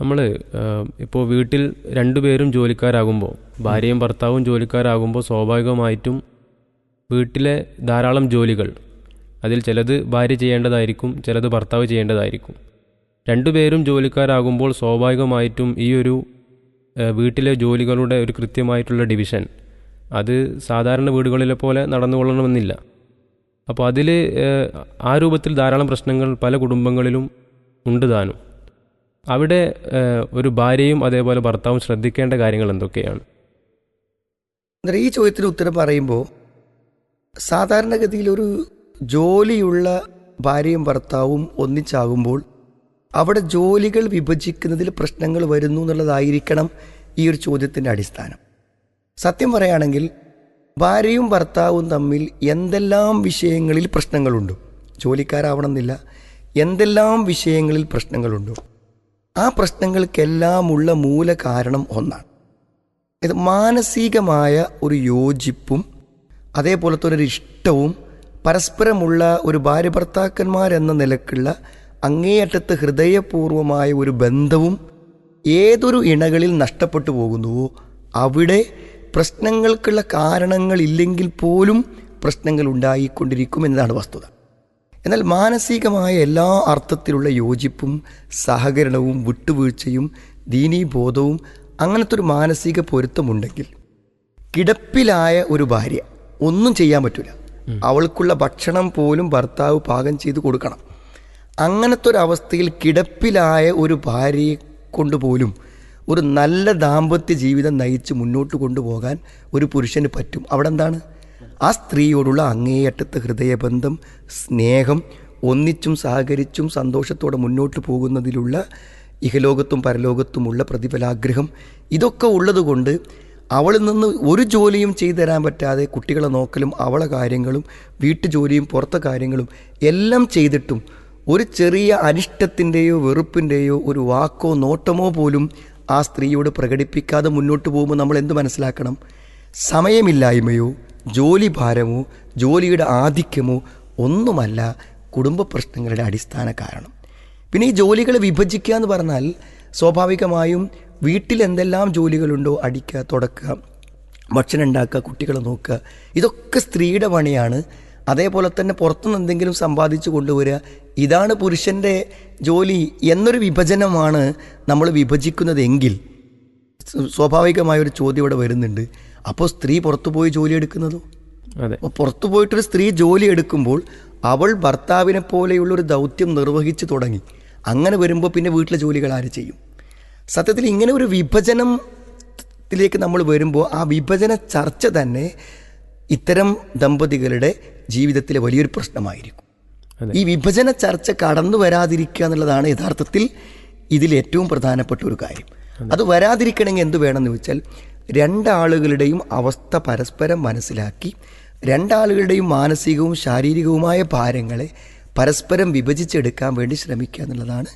നമ്മൾ ഇപ്പോൾ വീട്ടിൽ രണ്ടുപേരും ജോലിക്കാരാകുമ്പോൾ ഭാര്യയും ഭർത്താവും ജോലിക്കാരാകുമ്പോൾ സ്വാഭാവികമായിട്ടും വീട്ടിലെ ധാരാളം ജോലികൾ അതിൽ ചിലത് ഭാര്യ ചെയ്യേണ്ടതായിരിക്കും ചിലത് ഭർത്താവ് ചെയ്യേണ്ടതായിരിക്കും. രണ്ടുപേരും ജോലിക്കാരാകുമ്പോൾ സ്വാഭാവികമായിട്ടും ഈ ഒരു വീട്ടിലെ ജോലികളുടെ ഒരു കൃത്യമായിട്ടുള്ള ഡിവിഷൻ അത് സാധാരണ വീടുകളിലെ പോലെ നടന്നുകൊള്ളണമെന്നില്ല. അപ്പോൾ അതിൽ ആ രൂപത്തിൽ ധാരാളം പ്രശ്നങ്ങൾ പല കുടുംബങ്ങളിലും ഉണ്ട് താനും. അവിടെ ഒരു ഭാര്യയും അതേപോലെ ഭർത്താവും ശ്രദ്ധിക്കേണ്ട കാര്യങ്ങൾ എന്തൊക്കെയാണ്? ഈ ചോദ്യത്തിന് ഉത്തരം പറയുമ്പോൾ സാധാരണഗതിയിൽ ഒരു ജോലിയുള്ള ഭാര്യയും ഭർത്താവും ഒന്നിച്ചാകുമ്പോൾ അവിടെ ജോലികൾ വിഭജിക്കുന്നതിൽ പ്രശ്നങ്ങൾ വരുന്നു എന്നുള്ളതായിരിക്കണം ഈ ഒരു ചോദ്യത്തിന്റെ അടിസ്ഥാനം. സത്യം പറയുകയാണെങ്കിൽ ഭാര്യയും ഭർത്താവും തമ്മിൽ എന്തെല്ലാം വിഷയങ്ങളിൽ പ്രശ്നങ്ങളുണ്ട്? ജോലിക്കാരാവണമെന്നില്ല. എന്തെല്ലാം വിഷയങ്ങളിൽ പ്രശ്നങ്ങളുണ്ടോ? ആ പ്രശ്നങ്ങൾക്കെല്ലാമുള്ള മൂല കാരണം ഒന്നാണ്. ഇത് മാനസികമായ ഒരു യോജിപ്പും അതേപോലത്തെ ഒരു ഇഷ്ടവും പരസ്പരമുള്ള ഒരു ഭാര്യ ഭർത്താക്കന്മാരെന്ന നിലക്കുള്ള അങ്ങേയറ്റത്ത് ഹൃദയപൂർവമായ ഒരു ബന്ധവും ഏതൊരു ഇണകളിൽ നഷ്ടപ്പെട്ടു പോകുന്നുവോ അവിടെ പ്രശ്നങ്ങൾക്കുള്ള കാരണങ്ങളില്ലെങ്കിൽ പോലും പ്രശ്നങ്ങൾ ഉണ്ടായിക്കൊണ്ടിരിക്കും എന്നതാണ് വസ്തുത. എന്നാൽ മാനസികമായ എല്ലാ അർത്ഥത്തിലുള്ള യോജിപ്പും സഹകരണവും വിട്ടുവീഴ്ചയും ദീനീബോധവും അങ്ങനത്തെ ഒരു മാനസിക പൊരുത്തമുണ്ടെങ്കിൽ കിടപ്പിലായ ഒരു ഭാര്യ ഒന്നും ചെയ്യാൻ പറ്റില്ല അവൾക്കുള്ള ഭക്ഷണം പോലും ഭർത്താവ് പാകം ചെയ്ത് കൊടുക്കണം. അങ്ങനത്തെ ഒരു അവസ്ഥയിൽ കിടപ്പിലായ ഒരു ഭാര്യയെ കൊണ്ടുപോലും ഒരു നല്ല ദാമ്പത്യ ജീവിതം നയിച്ച് മുന്നോട്ട് കൊണ്ടുപോകാൻ ഒരു പുരുഷന് പറ്റും. അവിടെ എന്താണ് ആ സ്ത്രീയോടുള്ള അങ്ങേയറ്റത്തെ ഹൃദയബന്ധം സ്നേഹം ഒന്നിച്ചും സഹകരിച്ചും സന്തോഷത്തോടെ മുന്നോട്ട് പോകുന്നതിലുള്ള ഇഹലോകത്തും പരലോകത്തുമുള്ള പ്രതിഫലാഗ്രഹം. ഇതൊക്കെ ഉള്ളതുകൊണ്ട് അവളിൽ നിന്ന് ഒരു ജോലിയും ചെയ്തു തരാൻ പറ്റാതെ കുട്ടികളെ നോക്കലും അവളെ കാര്യങ്ങളും വീട്ടു ജോലിയും പുറത്തെ കാര്യങ്ങളും എല്ലാം ചെയ്തിട്ടും ഒരു ചെറിയ അനിഷ്ടത്തിന്റെയോ വെറുപ്പിന്റെയോ ഒരു വാക്കോ നോട്ടമോ പോലും ആ സ്ത്രീയോട് പ്രകടിപ്പിക്കാതെ മുന്നോട്ട് പോകുമ്പോൾ നമ്മൾ എന്ത് മനസ്സിലാക്കണം? സമയമില്ലായ്മയോ? ജോലി ഭാരമോ ജോലിയുടെ ആധിക്യമോ ഒന്നുമല്ല കുടുംബ പ്രശ്നങ്ങളുടെ അടിസ്ഥാന കാരണം. പിന്നെ ഈ ജോലികൾ വിഭജിക്കുക എന്ന് പറഞ്ഞാൽ സ്വാഭാവികമായും വീട്ടിൽ എന്തെല്ലാം ജോലികളുണ്ടോ അടിക്കുക തുടക്കുക ഭക്ഷണം ഉണ്ടാക്കുക കുട്ടികളെ നോക്കുക ഇതൊക്കെ സ്ത്രീയുടെ പണിയാണ്. അതേപോലെ തന്നെ പുറത്തുനിന്ന് എന്തെങ്കിലും സമ്പാദിച്ചു കൊണ്ടുവരിക ഇതാണ് പുരുഷന്റെ ജോലി എന്നൊരു വിഭജനമാണ് നമ്മൾ വിഭജിക്കുന്നതെങ്കിൽ. സ്വാഭാവികമായ ഒരു ചോദ്യം ഇവിടെ വരുന്നുണ്ട്. അപ്പോൾ സ്ത്രീ പുറത്തു പോയി ജോലി എടുക്കുന്നതോ? അതെ. അപ്പോൾ പുറത്തു പോയിട്ടൊരു സ്ത്രീ ജോലി എടുക്കുമ്പോൾ അവൾ ഭർത്താവിനെ പോലെയുള്ള ഒരു ദൗത്യം നിർവഹിച്ചു തുടങ്ങി. അങ്ങനെ വരുമ്പോൾ പിന്നെ വീട്ടിലെ ജോലികൾ ആര് ചെയ്യും? സത്യത്തിൽ ഇങ്ങനെ ഒരു വിഭജനത്തിലേക്ക് നമ്മൾ വരുമ്പോൾ ആ വിഭജന ചർച്ച തന്നെ ഇത്തരം ദമ്പതികളുടെ ജീവിതത്തിലെ വലിയൊരു പ്രശ്നമായിരിക്കും. ഈ വിഭജന ചർച്ച കടന്നു വരാതിരിക്കുക എന്നുള്ളതാണ് യഥാർത്ഥത്തിൽ ഇതിൽ ഏറ്റവും പ്രധാനപ്പെട്ട ഒരു കാര്യം. അത്. വരാതിരിക്കണമെങ്കിൽ എന്ത് വേണമെന്ന് വെച്ചാൽ രണ്ടാളുകളുടെയും അവസ്ഥ പരസ്പരം മനസ്സിലാക്കി രണ്ടാളുകളുടെയും മാനസികവും ശാരീരികവുമായ ഭാരങ്ങളെ പരസ്പരം വിഭജിച്ചെടുക്കാൻ വേണ്ടി ശ്രമിക്കുക എന്നുള്ളതാണ്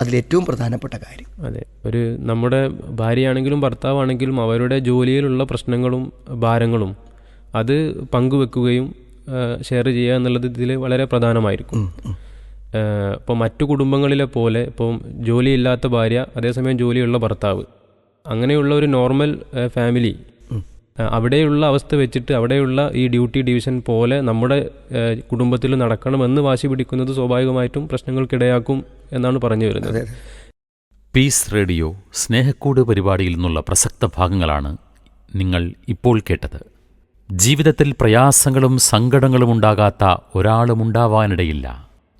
അതിലേറ്റവും പ്രധാനപ്പെട്ട കാര്യം. അതെ. ഒരു നമ്മുടെ ഭാര്യയാണെങ്കിലും ഭർത്താവാണെങ്കിലും അവരുടെ ജോലിയിലുള്ള പ്രശ്നങ്ങളും ഭാരങ്ങളും അത് പങ്കുവെക്കുകയും ഷെയർ ചെയ്യുക എന്നുള്ളത് ഇതിൽ വളരെ പ്രധാനമായിരിക്കും. ഇപ്പോൾ മറ്റു കുടുംബങ്ങളിലെ പോലെ ഇപ്പം ജോലിയില്ലാത്ത ഭാര്യ അതേസമയം ജോലിയുള്ള ഭർത്താവ്. അങ്ങനെയുള്ള ഒരു നോർമൽ ഫാമിലി. അവിടെയുള്ള അവസ്ഥ വെച്ചിട്ട് അവിടെയുള്ള ഈ ഡ്യൂട്ടി ഡിവിഷൻ പോലെ നമ്മുടെ കുടുംബത്തിൽ നടക്കണമെന്ന് വാശി പിടിക്കുന്നത് സ്വാഭാവികമായിട്ടും പ്രശ്നങ്ങൾക്കിടയാക്കും എന്നാണ് പറഞ്ഞു വരുന്നത്. പീസ് റേഡിയോ സ്നേഹക്കൂട് പരിപാടിയിൽ നിന്നുള്ള പ്രസക്ത ഭാഗങ്ങളാണ് നിങ്ങൾ ഇപ്പോൾ കേട്ടത്. ജീവിതത്തിൽ പ്രയാസങ്ങളും സങ്കടങ്ങളും ഉണ്ടാകാത്ത ഒരാളുമുണ്ടാവാനിടയില്ല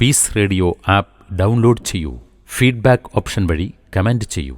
പീസ് റേഡിയോ ആപ്പ് ഡൗൺലോഡ് ചെയ്യൂ. ഫീഡ്ബാക്ക് ഓപ്ഷൻ വഴി കമന്റ് ചെയ്യൂ.